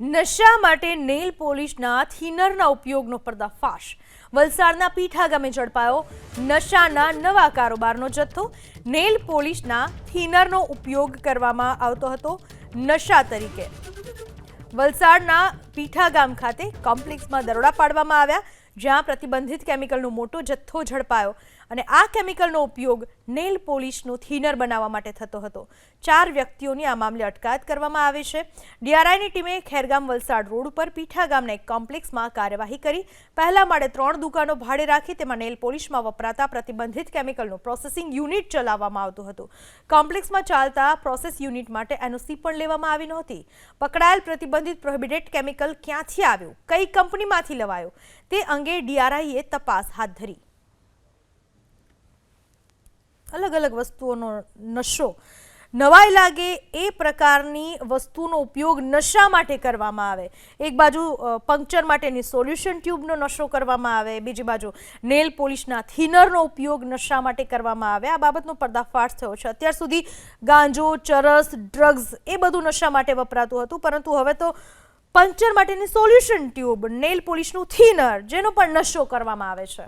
નશા માટે નેલ પોલિશના થિનરના ઉપયોગનો પર્દાફાશ. વલસાડના પીઠા ગામે ઝડપાયો નશાના નવા કારોબારનો જથ્થો. નેલ પોલિશના થિનરનો ઉપયોગ કરવામાં આવતો હતો નશા તરીકે. વલસાડના પીઠા ગામ ખાતે કોમ્પ્લેક્સમાં દરોડા પાડવામાં આવ્યા. જ્યાં પ્રતિબંધિત કેમિકલનો મોટો જથ્થો ઝડપાયો અને આ કેમિકલનો ઉપયોગ નેલ પોલિશનું થીનર બનાવવા માટે થતો હતો. ચાર વ્યક્તિઓની આ મામલે અટકાયત કરવામાં આવી છે. ડીઆરઆઈની ટીમે ખેરગામ વલસાડ રોડ ઉપર પીઠા ગામના એક કોમ્પ્લેક્સમાં કાર્યવાહી કરી. પહેલા માળે ત્રણ દુકાનો ભાડે રાખી તેમાં નેલ પોલિશમાં વપરાતા પ્રતિબંધિત કેમિકલનું પ્રોસેસિંગ યુનિટ ચલાવવામાં આવતું હતું. કોમ્પ્લેક્સમાં ચાલતા પ્રોસેસ યુનિટ માટે એનઓસી પણ લેવામાં આવી નહોતી. પકડાયેલ પ્રતિબંધિત પ્રોહિબિટેડ કેમિકલ ક્યાંથી આવ્યું? કઈ કંપનીમાંથી લવાયું? તે અંગે ડીઆરઆઈએ તપાસ હાથ ધરી. અલગ અલગ વસ્તુઓનો નશો. નવાઈ લાગે એ પ્રકારની વસ્તુનો ઉપયોગ નશા માટે કરવામાં આવે. એક બાજુ પંક્ચર માટેની સોલ્યુશન ટ્યુબનો નશો કરવામાં આવે, બીજી બાજુ નેલ પોલિશના થિનરનો ઉપયોગ નશા માટે કરવામાં આવે. આ બાબતનો પર્દાફાશ થયો છે. અત્યાર સુધી ગાંજો, ચરસ, ડ્રગ્સ એ બધું નશા માટે વપરાતું હતું, પરંતુ હવે તો પંક્ચર માટેની સોલ્યુશન ટ્યુબ નેલ પોલિશનું થિનર જેનો પણ નશો કરવામાં આવે છે.